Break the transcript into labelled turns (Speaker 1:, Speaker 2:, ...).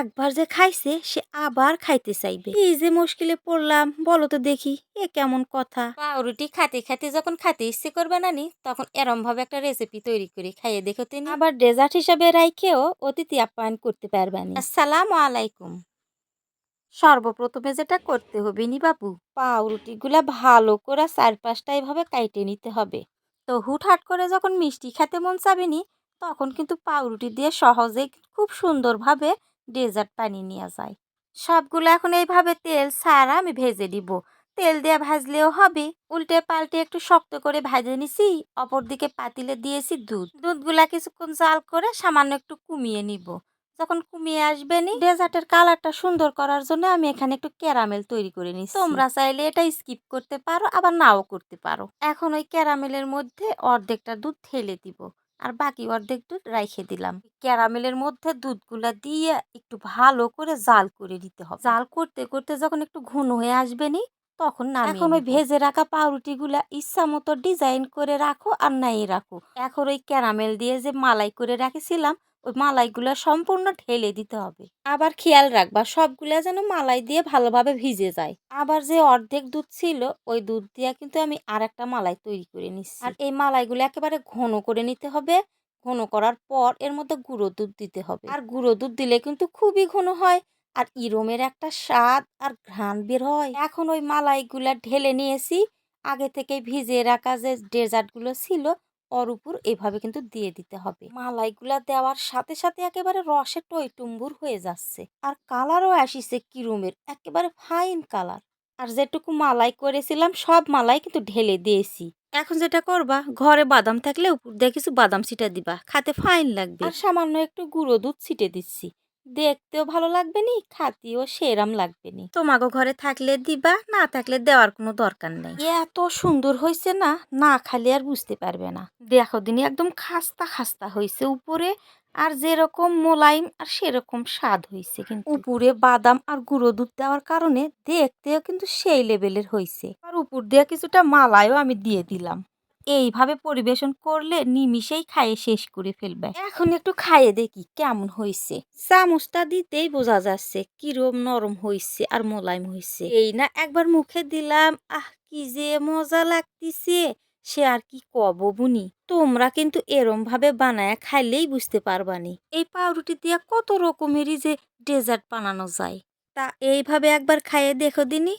Speaker 1: একবার যে খাইছে সে আবার খাইতে চাইবে। এই যে মুশকিলে পড়লাম বলো তো দেখি এ কেমন কথা? পাউরুটি খাতে খাতে যখন খাতে ইচ্ছে করবে নানি তখন এরম ভাবে একটা রেসিপি তৈরি করে খাইয়ে দেখো তিনি। আবার ডেজার্ট হিসাবে রাইখেও অতিথি আপ্যায়ন করতে পারবানি আসসালামু আলাইকুম। সর্বপ্রথমে যেটা করতে হবে নি বাবু পাউরুটিগুলা ভালো করে চার পাঁচটা এভাবে কাইটে নিতে হবে। তো হুটহাট করে যখন মিষ্টি খেতে মন চাবে নি তখন কিন্তু পাউরুটি দিয়ে সহজেই খুব সুন্দরভাবে ডেজার্ট পানি নেওয়া যায়। সবগুলো এখন এইভাবে তেল ছাড়া আমি ভেজে দিব তেল দিয়ে ভাজলেও হবে, উল্টে পাল্টে একটু শক্ত করে ভাজে নিছি অপর দিকে পাতিলে দিয়েছি দুধ। দুধগুলা কিছুক্ষণ জাল করে সামান্য একটু কমিয়ে নিব। যখন কমিয়ে আসবে নি, ডেজার্টের কালারটা সুন্দর করার জন্য আমি এখানে একটু ক্যারামেল তৈরি করে নিছি। তোমরা চাইলে এটা স্কিপ করতে পারো, আবার নাও করতে পারো। এখন ওই ক্যারামেলের মধ্যে অর্ধেকটা দুধ ঠেলে দিব। আর বাকি অর্ধেক দুধ রাইখে দিলাম। ক্যারামেলের মধ্যে দুধগুলা দিয়ে একটু ভালো করে জাল করে দিতে হবে। জাল করতে করতে যখন একটু ঘন হয়ে আসবে নি তখন না এখন ওই ভেজে রাখা পাউরুটিগুলা ইচ্ছা মতো ডিজাইন করে রাখো আর নাই রাখো। এখন ওই ক্যারামেল দিয়ে যে মালাই করে রাখেছিলাম ওই মালাইগুলো সম্পূর্ণ ঢেলে দিতে হবে। আবার খেয়াল রাখবা, সবগুলা যেন মালাই দিয়ে ভালোভাবে ভিজে যায়। আবার যে অর্ধেক দুধ ছিল, ওই দুধ দিয়ে কিন্তু আমি আর একটা মালাই তৈরি করে নিচ্ছি। আর এই মালাইগুলো একেবারে ঘন করে নিতে হবে। ঘন করার পর এর মধ্যে গুঁড়ো দুধ দিতে হবে। আর গুঁড়ো দুধ দিলে কিন্তু খুবই ঘন হয় আর ইরমের একটা স্বাদ আর ঘ্রাণ বের হয়। এখন ওই মালাইগুলা ঢেলে নিয়েছি। আগে থেকে ভিজিয়ে রাখা যে ডেজার্টগুলো ছিল ওর উপর এভাবে কিন্তু দিয়ে দিতে হবে। মালাইগুলা দেওয়ার সাথে সাথে একেবারে রসে টইটুম্বুর হয়ে যাচ্ছে। আর কালারও আসিছে কিরমের, একেবারে ফাইন কালার। আর যেটুকু মালাই করেছিলাম, সব মালাই কিন্তু ঢেলে দিয়েছি। এখন যেটা করবা, ঘরে বাদাম থাকলে উপর দিয়ে কিছু বাদাম ছিটা দিবা খাতে ফাইন লাগবে। আর সামান্য একটু গুঁড়ো দুধ ছিটে দিচ্ছি। দেখতেও ভালো লাগবে নি খাতিও সেরাম লাগবে নি। তোমাকে ঘরে থাকলে দিবা না থাকলে দেওয়ার কোনো দরকার নেই। এত সুন্দর হয়েছে না না খালি আর বুঝতে পারবে না। দেখো দিনই একদম খাস্তা খাস্তা হয়েছে উপরে আর যেরকম মোলায়েম আর সেরকম স্বাদ হয়েছে কিন্তু। উপরে বাদাম আর গুঁড়ো দুধ দেওয়ার কারণে দেখতেও কিন্তু সেই লেভেলের হয়েছে আর উপর দিয়ে কিছুটা মালাইও আমি দিয়ে দিলাম। এইভাবে পরিবেশন করলে নিমিষেই খাইয়ে শেষ করে ফেলবে। এখন একটু খাইয়ে দেখি কেমন হয়েছে চামচটা দিতেই বোঝা যাচ্ছে কিরম নরম হয়েছে আর মোলায়েম হয়েছে এই না একবার মুখে দিলাম, আহ, কি যে মজা লাগতিছে, সে আর কি কব বুনি? তোমরা কিন্তু এরম ভাবে বানায় খাইলেই বুঝতে পারবানি। এই পাউরুটি দিয়ে কত রকমেরই যে ডেজার্ট বানানো যায়। তা এইভাবে একবার খাইয়ে দেখো দিনি।